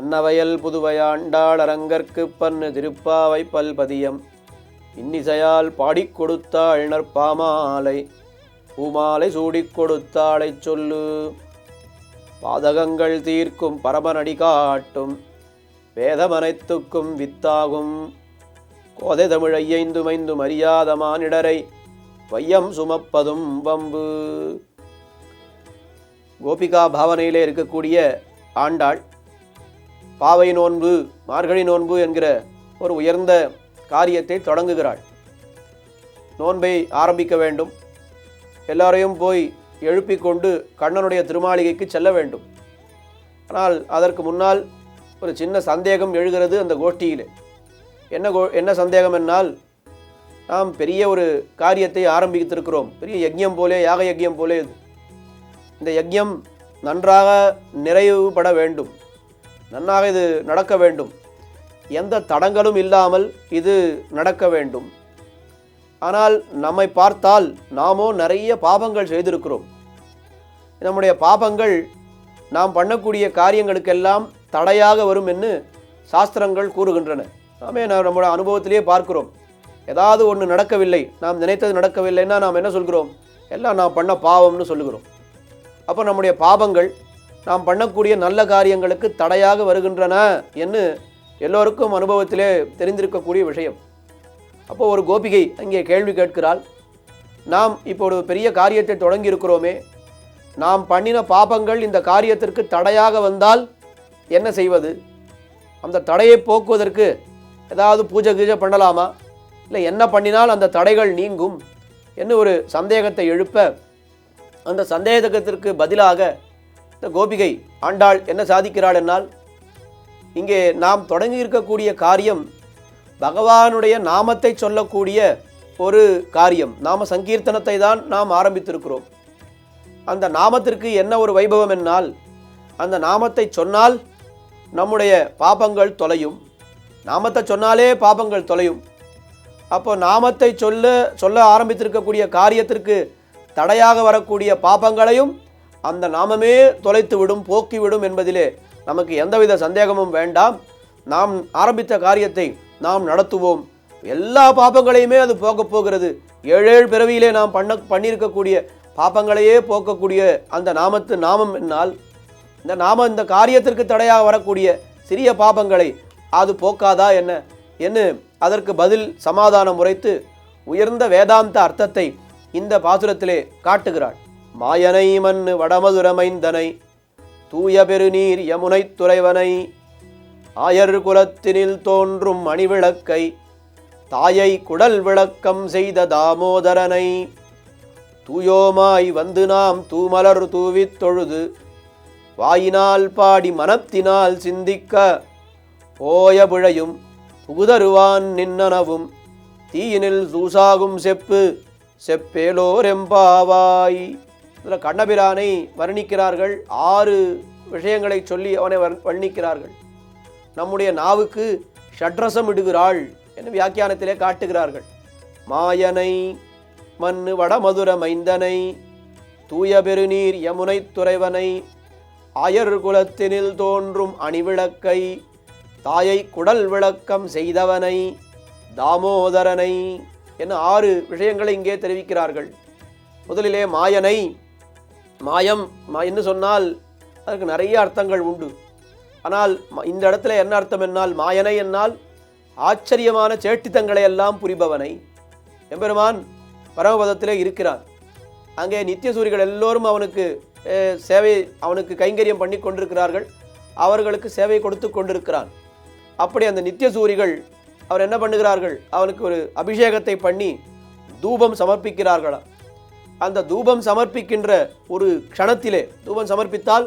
அன்னவயல் புதுவையாண்டாள் அரங்கற்கு பன்னு திருப்பாவை பல்பதியம். இன்னிசையால் பாடிக் கொடுத்தாள் நற்பாமாலை. பூமாலை சூடிக் கொடுத்தாளைச் சொல்லு. பாதகங்கள் தீர்க்கும் பரமனடி காட்டும். வேதமனைத்துக்கும் வித்தாகும். கோதை தமிழ் ஐயைந்து அறியாத மானிடரை வையம் சுமப்பதும் வம்பு. கோபிகா பாவனையிலே இருக்கக்கூடிய ஆண்டாள் பாவை நோன்பு மார்கழி நோன்பு என்கிற ஒரு உயர்ந்த காரியத்தை தொடங்குகிறாள். நோன்பை ஆரம்பிக்க வேண்டும். எல்லாரையும் போய் எழுப்பிக் கொண்டு கண்ணனுடைய திருமாளிகைக்கு செல்ல வேண்டும். ஆனால் அதற்கு முன்னால் ஒரு சின்ன சந்தேகம் எழுகிறது அந்த கோஷ்டியிலே. என்ன கோ என்ன சந்தேகம் என்னால்? நாம் பெரிய ஒரு காரியத்தை ஆரம்பித்திருக்கிறோம். பெரிய யஜ்யம் போலே யாக யஜ்யம் போலே இது. இந்த யஜ்யம் நன்றாக நிறைவுபட வேண்டும். நன்னாக இது நடக்க வேண்டும். எந்த தடங்களும் இல்லாமல் இது நடக்க வேண்டும். ஆனால் நம்மை பார்த்தால் நாமோ நிறைய பாபங்கள் செய்திருக்கிறோம். நம்முடைய பாபங்கள் நாம் பண்ணக்கூடிய காரியங்களுக்கெல்லாம் தடையாக வரும் என்று சாஸ்திரங்கள் கூறுகின்றன. நாமே நாம் நம்முடைய அனுபவத்திலேயே பார்க்கிறோம். ஏதாவது ஒன்று நடக்கவில்லை நாம் நினைத்தது நடக்கவில்லைன்னா நாம் என்ன சொல்கிறோம்? எல்லாம் நாம் பண்ண பாவம்னு சொல்லுகிறோம். அப்போ நம்முடைய பாவங்கள் நாம் பண்ணக்கூடிய நல்ல காரியங்களுக்கு தடையாக வருகின்றன என்று எல்லோருக்கும் அனுபவத்திலே தெரிந்திருக்கக்கூடிய விஷயம். அப்போது ஒரு கோபிகை அங்கே கேள்வி கேட்கிறாள். நாம் இப்போ ஒரு பெரிய காரியத்தை தொடங்கி இருக்கிறோமே நாம் பண்ணின பாபங்கள் இந்த காரியத்திற்கு தடையாக வந்தால் என்ன செய்வது? அந்த தடையை போக்குவதற்கு ஏதாவது பூஜை கீஜை பண்ணலாமா? இல்லை என்ன பண்ணினால் அந்த தடைகள் நீங்கும்? என்று ஒரு சந்தேகத்தை எழுப்ப அந்த சந்தேகத்திற்கு பதிலாக இந்த கோபிகை ஆண்டாள் என்ன சாதிக்கிறாள் என்னால்? இங்கே நாம் தொடங்கி இருக்கக்கூடிய காரியம் பகவானுடைய நாமத்தை சொல்லக்கூடிய ஒரு காரியம். நாம சங்கீர்த்தனத்தை தான் நாம் ஆரம்பித்திருக்கிறோம். அந்த நாமத்திற்கு என்ன ஒரு வைபவம் என்னால்? அந்த நாமத்தை சொன்னால் நம்முடைய பாபங்கள் தொலையும். நாமத்தை சொன்னாலே பாபங்கள் தொலையும். அப்போ நாமத்தை சொல்ல சொல்ல ஆரம்பித்திருக்கக்கூடிய காரியத்திற்கு தடையாக வரக்கூடிய பாபங்களையும் அந்த நாமமே தொலைத்து விடும் போக்கிவிடும் என்பதிலே நமக்கு எந்தவித சந்தேகமும் வேண்டாம். நாம் ஆரம்பித்த காரியத்தை நாம் நடத்துவோம். எல்லா பாப்பங்களையுமே அது போக்கப் போகிறது. ஏழேழு பிறவியிலே நாம் பண்ண பண்ணியிருக்கக்கூடிய பாப்பங்களையே போக்கக்கூடிய அந்த நாமத்து நாமம் என்னால் இந்த நாம இந்த காரியத்திற்கு தடையாக வரக்கூடிய சிறிய பாபங்களை அது போக்காதா என்ன? என்று அதற்கு பதில் சமாதானம் உரைத்து உயர்ந்த வேதாந்த அர்த்தத்தை இந்த பாசுரத்திலே காட்டுகிறாள். மாயனை மண்ணு வடமதுரமைந்தனை தூய பெருநீர் யமுனைத் துறைவனை ஆயர் குலத்தினில் தோன்றும் மணிவிளக்கை தாயை குடல் விளக்கம் செய்த தாமோதரனை. தூயோமாய் வந்து நாம் தூமலர் தூவித் தொழுது வாயினால் பாடி மனத்தினால் சிந்திக்க ஓய புழையும் புகுதருவான் நின்னனவும் தீயினில் சூசாகும் செப்பு செப்பேலோரெம்பாவாய். இதில் கண்ணபிரானை வர்ணிக்கிறார்கள். ஆறு விஷயங்களை சொல்லி அவனை வர்ணிக்கிறார்கள். நம்முடைய நாவுக்கு ஷட்ரசம் இடுகிறாள் என்று வியாக்கியானத்திலே காட்டுகிறார்கள். மாயனை மண்ணு வடமதுர மைந்தனை தூய பெருநீர் யமுனைத் துறைவனை ஆயர் குலத்தினில் தோன்றும் அணிவிளக்கை தாயை குடல் விளக்கம் செய்தவனை தாமோதரனை என ஆறு விஷயங்களை இங்கே தெரிவிக்கிறார்கள். முதலிலே மாயனை மாயம் மா- என்று சொன்னால் அதற்கு நிறைய அர்த்தங்கள் உண்டு. ஆனால் இந்த இடத்துல என்ன அர்த்தம் என்னால்? மாயனை என்னால் ஆச்சரியமான சேட்டித்தங்களை எல்லாம் புரிபவனை எம்பெருமான் பரமபதத்திலே இருக்கிறான் அங்கே நித்தியசூரிகள் எல்லோரும் அவனுக்கு சேவை அவனுக்கு கைங்கரியம் பண்ணி கொண்டிருக்கிறார்கள். அவர்களுக்கு சேவை கொடுத்து கொண்டிருக்கிறான். அப்படி அந்த நித்தியசூரிகள் அவர் என்ன பண்ணுகிறார்கள்? அவனுக்கு ஒரு அபிஷேகத்தை பண்ணி தூபம் சமர்ப்பிக்கிறார்களாம். அந்த தூபம் சமர்ப்பிக்கின்ற ஒரு க்ஷணத்திலே தூபம் சமர்ப்பித்தால்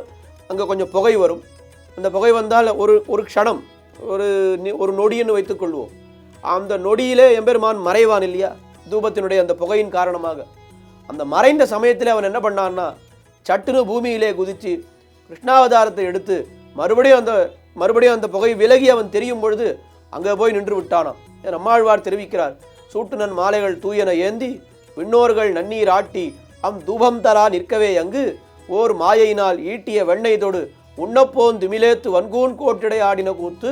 அங்கே கொஞ்சம் புகை வரும். அந்த புகை வந்தால் ஒரு ஒரு க்ஷணம் ஒரு நி- ஒரு நொடின்னு வைத்துக்கொள்வோம் அந்த நொடியிலே எம்பெருமான் மறைவான் இல்லையா? தூபத்தினுடைய அந்த புகையின் காரணமாக. அந்த மறைந்த சமயத்தில் அவன் என்ன பண்ணான்னா சட்டுன்னு பூமியிலே குதித்து கிருஷ்ணாவதாரத்தை எடுத்து மறுபடியும் அந்த மறுபடியும் அந்த புகை விலகி அவன் தெரியும் பொழுது அங்கே போய் நின்று விட்டானான் நம்மாழ்வார் தெரிவிக்கிறார் சூட்டுனன் மாலைகள் தூயன ஏந்தி விண்ணோர்கள் நன்னீர் ஆட்டி அம் தூபம் தரா நிற்கவே அங்கு ஓர் மாயையினால் ஈட்டிய வெண்ணெய் தொடு உண்ணப்போன் திமிலேத்து வன்கூன் கோட்டிடை ஆடின கூத்து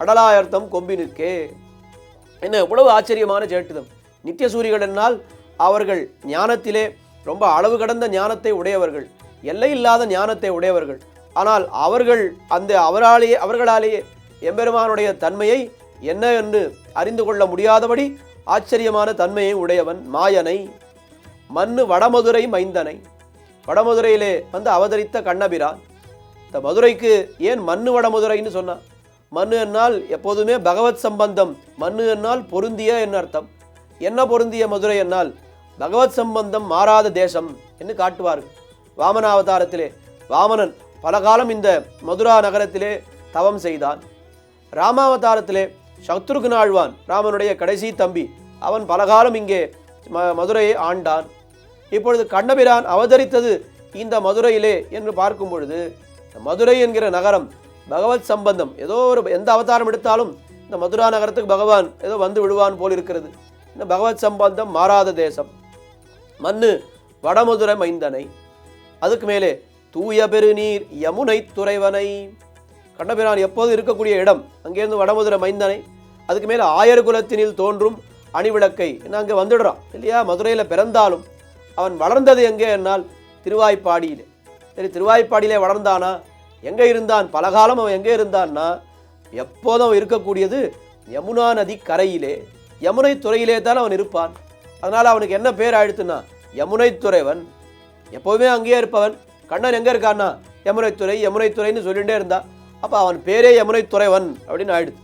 அடலாயர்த்தம் கொம்பினுக்கே என்ன எவ்வளவு ஆச்சரியமான சேட்டுதம் நித்திய சூரிகள் என்னால் அவர்கள் ஞானத்திலே ரொம்ப அளவு கடந்த ஞானத்தை உடையவர்கள் எல்லை இல்லாத ஞானத்தை உடையவர்கள். ஆனால் அவர்கள் அந்த அவராலேயே அவர்களாலேயே எம்பெருமானுடைய தன்மையை என்ன என்று அறிந்து கொள்ள முடியாதபடி ஆச்சரியமான தன்மையை உடையவன் மாயனை மண்ணு வடமதுரை மைந்தனை. வடமதுரையிலே வந்து அவதரித்த கண்ணபிரான் இந்த மதுரைக்கு ஏன் மண்ணு வடமதுரைன்னு சொன்னான் மண்ணு என்னால் எப்போதுமே பகவத் சம்பந்தம் மண்ணு என்னால் பொருந்திய என்ன அர்த்தம். என்ன பொருந்திய மதுரை என்னால்? பகவத் சம்பந்தம் மாறாத தேசம் என்று காட்டுவார்கள். வாமன அவதாரத்திலே வாமனன் பல காலம் இந்த மதுரா நகரத்திலே தவம் செய்தான். ராமாவதாரத்திலே சத்ருகுண ஆழ்வான் ராமனுடைய கடைசி தம்பி. அவன் பலகாலம் இங்கே ம மதுரையை ஆண்டான். இப்பொழுது கண்ணபிரான் அவதரித்தது இந்த மதுரையிலே என்று பார்க்கும் பொழுது மதுரை என்கிற நகரம் பகவத் சம்பந்தம் ஏதோ ஒரு எந்த அவதாரம் எடுத்தாலும் இந்த மதுரா நகரத்துக்கு பகவான் ஏதோ வந்து விடுவான் போல் இருக்கிறது. இந்த பகவத் சம்பந்தம் மாறாத தேசம். மண்ணு வடமதுரை மைந்தனை. அதுக்கு மேலே தூய பெருநீர் யமுனை துறைவனை. கண்ணபிரான் எப்போது இருக்கக்கூடிய இடம்? அங்கேருந்து வடமதுரை மைந்தனை. அதுக்கு மேலே ஆயர் குலத்தினில் தோன்றும் அணிவிளக்கை என்ன அங்கே வந்துடுறான். இல்லையா? மதுரையில் பிறந்தாலும் அவன் வளர்ந்தது எங்கே என்னால்? திருவாய்ப்பாடியில். சரி திருவாய்ப்பாடியிலே வளர்ந்தானா? எங்கே இருந்தான்? பலகாலம் அவன் எங்கே இருந்தான்னா? எப்போதும் அவன் இருக்கக்கூடியது யமுனா நதி கரையிலே. யமுனை துறையிலே தான் அவன் இருப்பான். அதனால் அவனுக்கு என்ன பேர் ஆயிடுத்துன்னா? யமுனை துறைவன். எப்போவுமே அங்கேயே இருப்பவன். கண்ணன் எங்கே இருக்கான்னா? யமுனைத்துறை யமுனைத்துறைன்னு சொல்லிகிட்டே இருந்தான். அப்போ அவன் பேரே யமுனை துறைவன் அப்படின்னு ஆயிடுது.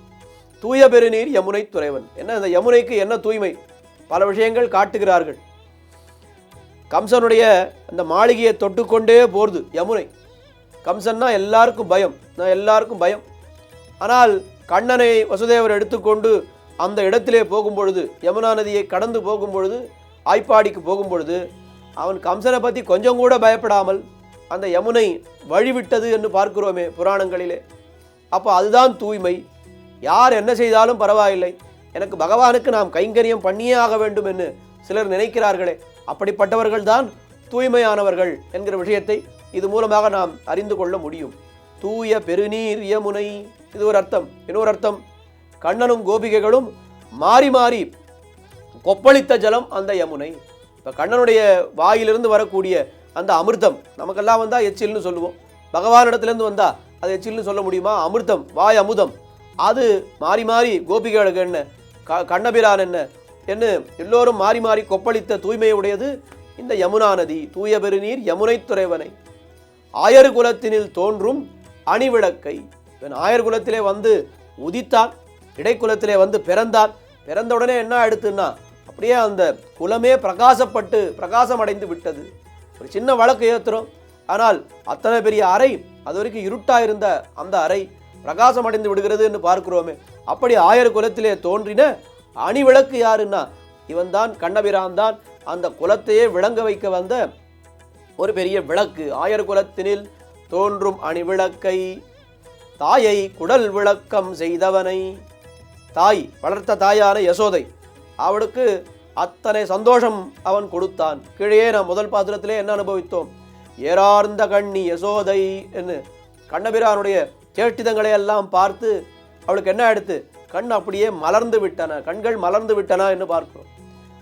தூய பெருநீர் யமுனை துறைவன் என்ன இந்த யமுனைக்கு என்ன தூய்மை? பல விஷயங்கள் காட்டுகிறார்கள். கம்சனுடைய அந்த மாளிகையை தொட்டுக்கொண்டே போகிறது யமுனை. கம்சன்னா எல்லாருக்கும் பயம். நான் எல்லாருக்கும் பயம். ஆனால் கண்ணனை வசுதேவர் எடுத்துக்கொண்டு அந்த இடத்திலே போகும்பொழுது யமுனா நதியை கடந்து போகும்பொழுது ஆய்ப்பாடிக்கு போகும்பொழுது அவன் கம்சனை பற்றி கொஞ்சம் கூட பயப்படாமல் அந்த யமுனை வழிவிட்டது என்று பார்க்கிறோமே புராணங்களிலே. அப்போ அதுதான் தூய்மை. யார் என்ன செய்தாலும் பரவாயில்லை. எனக்கு பகவானுக்கு நாம் கைங்கரியம் பண்ணியே ஆக வேண்டும் என்று சிலர் நினைக்கிறார்களே. அப்படிப்பட்டவர்கள் தான் தூய்மையானவர்கள் என்கிற விஷயத்தை இது மூலமாக நாம் அறிந்து கொள்ள முடியும். தூய பெருநீர் யமுனை இது ஒரு அர்த்தம். இன்னொரு அர்த்தம் கண்ணனும் கோபிகைகளும் மாறி மாறி கொப்பளித்த ஜலம் அந்த யமுனை. இப்போ கண்ணனுடைய வாயிலிருந்து வரக்கூடிய அந்த அமிர்தம் நமக்கெல்லாம் வந்தால் எச்சில்னு சொல்லுவோம். பகவானிடத்துலேருந்து வந்தால் அது எச்சில்னு சொல்ல முடியுமா? அமிர்தம் வாய் அமுதம். அது மாறி மாறி கோபிகளுக்கு என்ன? க கண்ணபிரான் என்ன? என்ன எல்லோரும் மாறி மாறி கொப்பளித்த தூய்மையுடையது இந்த யமுனா நதி தூய பெருநீர் யமுனை துறைவனை. ஆயர் குலத்தினில் தோன்றும் அணிவிளக்கை. இவன் ஆயர் குலத்திலே வந்து உதித்தான் இடைக்குலத்திலே வந்து பிறந்தான் பிறந்த உடனே என்ன ஆயிடுத்துன்னா அப்படியே அந்த குலமே பிரகாசப்பட்டு பிரகாசம் அடைந்து விட்டது. ஒரு சின்ன வழக்கு ஏற்றுறோம் ஆனால் அத்தனை பெரிய அறை அது வரைக்கும் இருட்டாக இருந்த அந்த அறை பிரகாசம் அடைந்து விடுகிறது என்று பார்க்கிறோமே. அப்படி ஆயர் குலத்திலே தோன்றின அணிவிளக்கு யாருன்னா? இவன் தான் கண்ணபிரான் தான். அந்த குலத்தையே விளங்க வைக்க வந்த ஒரு பெரிய விளக்கு. ஆயர் குலத்தினில் தோன்றும் அணிவிளக்கை தாயை குடல் விளக்கம் செய்தவனை. தாய் வளர்த்த தாயான யசோதை. அவளுக்கு அத்தனை சந்தோஷம் அவன் கொடுத்தான். கீழே நாம் முதல் பாத்திரத்திலே என்ன அனுபவித்தோம்? ஏறார்ந்த கண்ணி யசோதை என்று. கண்ணபிரானுடைய சேஷ்டிதங்களை எல்லாம் பார்த்து அவளுக்கு என்ன ஆயிடுத்து கண் அப்படியே மலர்ந்து விட்டன. கண்கள் மலர்ந்து விட்டன என்று பார்க்கிறோம்.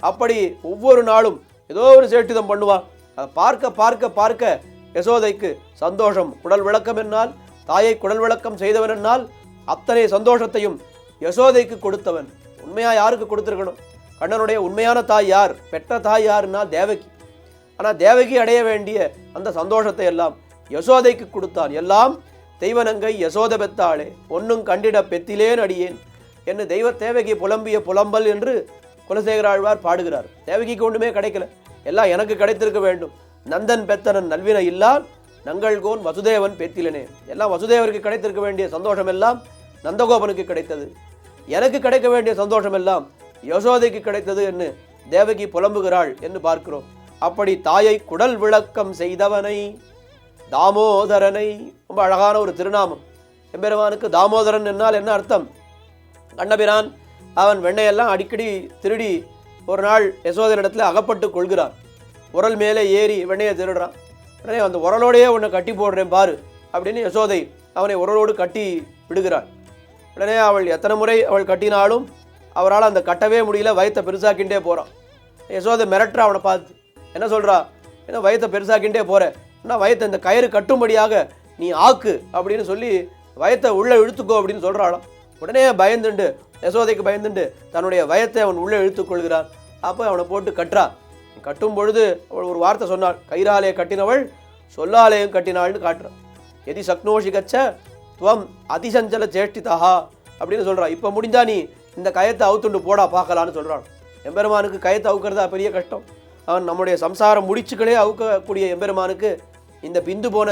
அப்படி ஒவ்வொரு நாளும் ஏதோ ஒரு சேட்டிதம் பண்ணுவா. அதை பார்க்க பார்க்க பார்க்க யசோதைக்கு சந்தோஷம். குடல் விளக்கம் என்னால் தாயை குடல் விளக்கம் செய்தவன் என்னால் அத்தனை சந்தோஷத்தையும் யசோதைக்கு கொடுத்தவன். உண்மையா யாருக்கு கொடுத்திருக்கணும்? கண்ணனுடைய உண்மையான தாய் யார்? பெற்ற தாய் யாருன்னா தேவகி. ஆனால் தேவகி அடைய வேண்டிய அந்த சந்தோஷத்தை எல்லாம் யசோதைக்கு கொடுத்தான். எல்லாம் தெய்வனங்கை யசோத பெத்தாளே ஒன்னும் கண்டிட பெத்திலேன் அடியேன் என்று தெய்வ தேவகி புலம்பிய புலம்பல் என்று குலசேகராழ்வார் பாடுகிறார். தேவகிக்கு ஒன்றுமே கிடைக்கல. எல்லாம் எனக்கு கிடைத்திருக்க வேண்டும். நந்தன் பெத்தனன் நல்வினை இல்லால் நங்கள்கோன் வசுதேவன் பெத்திலனே. எல்லாம் வசுதேவருக்கு கிடைத்திருக்க வேண்டிய சந்தோஷம் எல்லாம் நந்தகோபனுக்கு கிடைத்தது. எனக்கு கிடைக்க வேண்டிய சந்தோஷம் எல்லாம் யசோதைக்கு கிடைத்தது என்று தேவகி புலம்புகிறாள் என்று பார்க்கிறோம். அப்படி தாயை குடல் விளக்கம் செய்தவனை தாமோதரனை ரொம்ப அழகான ஒரு திருநாமம். எம்பெருமானுக்கு தாமோதரன் என்னால் என்ன அர்த்தம்? கண்ணபிரான் அவன் வெண்ணையெல்லாம் அடிக்கடி திருடி ஒரு நாள் யசோதனிடத்தில் அகப்பட்டு கொள்கிறான். உரல் மேலே ஏறி வெண்ணையை திருடுறான். உடனே அந்த உரலோடையே உன்னை கட்டி போடுறேன் பாரு அப்படின்னு யசோதை அவனை உரலோடு கட்டி விடுகிறாள். உடனே அவள் எத்தனை முறை அவள் கட்டினாலும் அவரால் அந்த கட்டவே முடியல வயத்தை பெருசாக்கிண்டே போகிறான் யசோதை மிரட்டுறா அவனை பார்த்து. என்ன சொல்கிறா என்ன வயத்தை பெருசாக்கிண்டே போகிறேன் என்ன வயத்தை இந்த கயிறு கட்டும்படியாக நீ ஆக்கு அப்படின்னு சொல்லி வயத்தை உள்ளே இழுத்துக்கோ அப்படின்னு சொல்கிறாளாம் உடனே பயந்துண்டு யசோதைக்கு பயந்துண்டு தன்னுடைய வயத்தை அவன் உள்ளே இழுத்துக்கொள்கிறான் அப்போ அவனை போட்டு கட்டுறா. கட்டும் பொழுது அவள் ஒரு வார்த்தை சொன்னாள். கயிறாலே கட்டினவள் சொல்லாலேயும் கட்டினாள்னு காட்டுறான் எதி சக்னோஷி கச்ச துவம் அதிசஞ்சல சேஷ்டிதா அப்படின்னு சொல்றா. இப்போ முடிஞ்சா நீ இந்த கயத்தை அவுத்துண்டு போடா பார்க்கலான்னு சொல்கிறான் எம்பெருமானுக்கு கயத்தை அவுக்கிறதா பெரிய கஷ்டம். அவன் நம்முடைய சம்சாரம் முடிச்சுக்களே அவுக்கக்கூடிய எம்பெருமானுக்கு இந்த பிந்து போன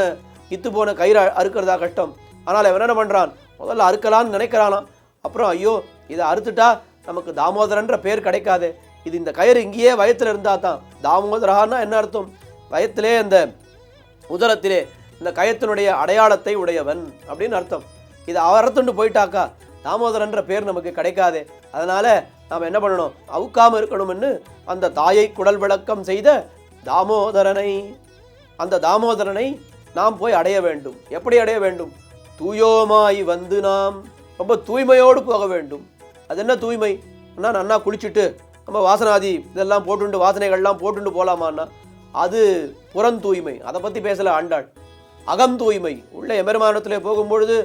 இத்து போன கயிறு அ- அறுக்கிறதா கஷ்டம். ஆனால் அவன் என்ன பண்ணுறான் முதல்ல அறுக்கலான்னு நினைக்கிறானா அப்புறம் ஐயோ இதை அறுத்துட்டா நமக்கு தாமோதரன்ற பேர் கிடைக்காது. இது இந்த கயிறு இங்கேயே வயத்தில் இருந்தால் தான். தாமோதரஹான்னா என்ன அர்த்தம்? வயத்திலே அந்த உதரத்திலே இந்த கயத்தினுடைய அடையாளத்தை உடையவன் அப்படின்னு அர்த்தம். இதை அறுத்துண்டு போயிட்டாக்கா தாமோதரன்ற பேர் நமக்கு கிடைக்காதே. அதனால் நாம் என்ன பண்ணணும்? அவுக்காம இருக்கணும்னு அந்த தாயை குடல் விளக்கம் செய்த தாமோதரனை அந்த தாமோதரனை நாம் போய் அடைய வேண்டும். எப்படி அடைய வேண்டும்? தூயோமாய் வந்து நாம் ரொம்ப தூய்மையோடு போக வேண்டும். அது என்ன தூய்மை? அண்ணா நன்னா குளிச்சுட்டு நம்ம வாசனாதி இதெல்லாம் போட்டுண்டு வாசனைகள்லாம் போட்டுண்டு போகலாமான்னா அது புறம் தூய்மை அதை பற்றி பேசலை ஆண்டாள். அகம் தூய்மை உள்ள எம்பெருமானத்திலே போகும்பொழுது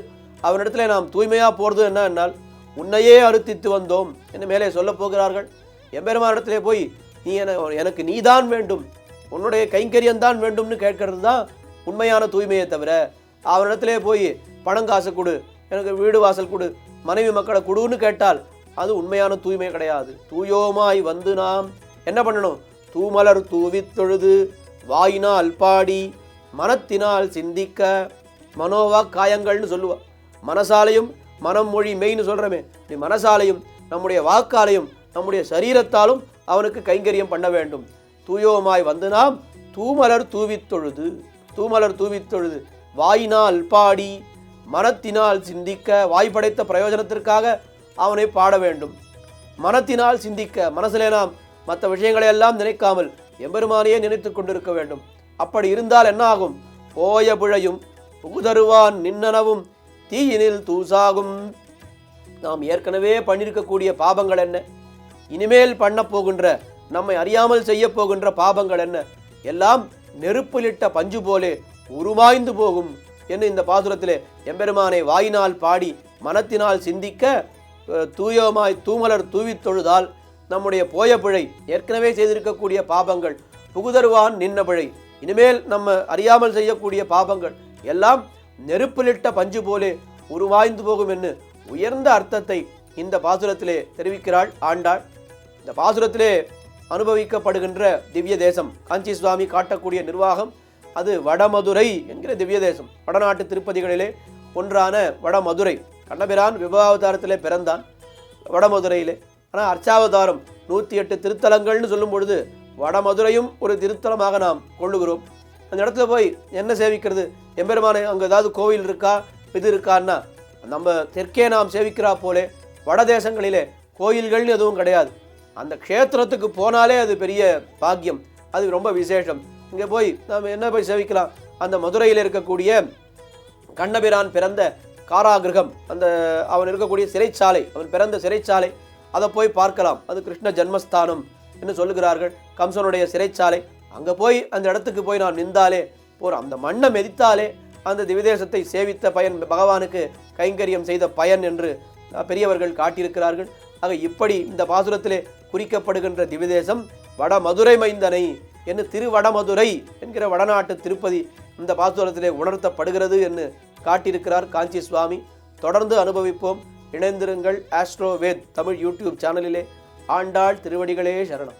அவனிடத்திலே நாம் தூய்மையாக போகிறது என்ன என்னால்? உன்னையே அறுத்தித்து வந்தோம். என்று மேலே சொல்லப் போகிறார்கள். எம்பெருமானிடத்திலே போய் நீ என எனக்கு நீதான் வேண்டும். உன்னுடைய கைங்கரியந்தான் வேண்டும்னு கேட்கறது தான் உண்மையான தூய்மையை தவிர அவனிடத்திலே போய் பணம் காசு கொடு எனக்கு வீடு வாசல் கொடு மனைவி மக்களை கொடுன்னு கேட்டால் அது உண்மையான தூய்மை கிடையாது. தூயோமாய் வந்து நாம் என்ன பண்ணணும்? தூமலர் தூவி தொழுது வாயினால் பாடி மனத்தினால் சிந்திக்க மனோவா காயங்கள்னு சொல்லுவா மனசாலையும் மனம் மொழி மெய்ன்னு சொல்கிறோமே நீ மனசாலையும் நம்முடைய வாக்காலையும் நம்முடைய சரீரத்தாலும் அவனுக்கு கைங்கரியம் பண்ண வேண்டும். தூயோமாய் வந்து நாம் தூமலர் தூவித்தொழுது தூமலர் தூவித்தொழுது. வாயினால் பாடி மனத்தினால் சிந்திக்க வாய் படைத்த பிரயோஜனத்திற்காக அவனை பாட வேண்டும். மனத்தினால் சிந்திக்க மனசிலே நாம் மற்ற விஷயங்களை எல்லாம் நினைக்காமல் எம்பெருமானையே நினைத்து கொண்டிருக்க வேண்டும். அப்படி இருந்தால் என்ன ஆகும்? போய புழையும் புகுதருவான் நின்னனவும் தீயினில் தூசாகும். நாம் ஏற்கனவே பண்ணியிருக்கக்கூடிய பாபங்கள் என்ன? இனிமேல் பண்ண போகின்ற நம்மை அறியாமல் செய்ய போகின்ற பாபங்கள் என்ன? எல்லாம் நெருப்பிலிட்ட பஞ்சு போலே உருவாய்ந்து போகும் என்று இந்த பாசுரத்திலே எம்பெருமானை வாயினால் பாடி மனத்தினால் சிந்திக்க தூயமாய் தூயோமாய் தூமலர் தூவித் தொழுதால் நம்முடைய போய பிழை ஏற்கனவே செய்திருக்கக்கூடிய பாபங்கள் புகுதருவான் நின்ன பிழை. இனிமேல் நம்ம அறியாமல் செய்யக்கூடிய பாபங்கள் எல்லாம் நெருப்பிலிட்ட பஞ்சு போலே உருவாய்ந்து போகும் என்று உயர்ந்த அர்த்தத்தை இந்த பாசுரத்திலே தெரிவிக்கிறாள் ஆண்டாள். இந்த பாசுரத்திலே அனுபவிக்கப்படுகின்ற திவ்ய தேசம் காஞ்சி சுவாமி காட்டக்கூடிய நிர்வாகம் அது வடமதுரை என்கிற திவ்ய தேசம். வடநாட்டு திருப்பதிகளிலே ஒன்றான வடமதுரை. கண்ணபிரான் விபவாவதாரத்திலே பிறந்தான் வடமதுரையிலே. ஆனால் அர்ச்சாவதாரம் நூற்றி எட்டு திருத்தலங்கள்னு சொல்லும் பொழுது வடமதுரையும் ஒரு திருத்தலமாக நாம் கொள்ளுகிறோம். அந்த இடத்துல போய் என்ன சேவிக்கிறது? எம்பெருமானை அங்கே ஏதாவது கோவில் இருக்கா? இது இருக்கான்னா? நம்ம தெற்கே நாம் சேவிக்கிறா போலே வட தேசங்களிலே கோயில்கள்னு எதுவும் கிடையாது. அந்த க்ஷேத்திரத்துக்கு போனாலே அது பெரிய பாக்கியம். அது ரொம்ப விசேஷம். இங்கே போய் நாம் என்ன போய் சேவிக்கலாம்? அந்த மதுரையில் இருக்கக்கூடிய கண்ணபிரான் பிறந்த காராகிருகம் அந்த அவன் இருக்கக்கூடிய சிறைச்சாலை அவன் பிறந்த சிறைச்சாலை அதை போய் பார்க்கலாம். அது கிருஷ்ண ஜன்மஸ்தானம் என்று சொல்லுகிறார்கள். கம்சனுடைய சிறைச்சாலை அங்கே போய் அந்த இடத்துக்கு போய் நான் நின்றாலே போகிற அந்த மண்ணை மெதித்தாலே அந்த திவிதேசத்தை சேவித்த பயன் பகவானுக்கு கைங்கரியம் செய்த பயன் என்று பெரியவர்கள் காட்டியிருக்கிறார்கள். ஆக இப்படி இந்த பாசுரத்திலே குறிக்கப்படுகின்ற திவிதேசம் வட மதுரை மைந்தனை என்று திருவடமதுரை என்கிற வடநாட்டு திருப்பதி இந்த பாசுரத்திலே உணர்த்தப்படுகிறது என்று காட்டியிருக்கிறார் காஞ்சி சுவாமி தொடர்ந்து அனுபவிப்போம். இணைந்திருங்கள் ஆஸ்ட்ரோவேத் தமிழ் யூடியூப் சேனலிலே. ஆண்டாள் திருவடிகளே சரணம்.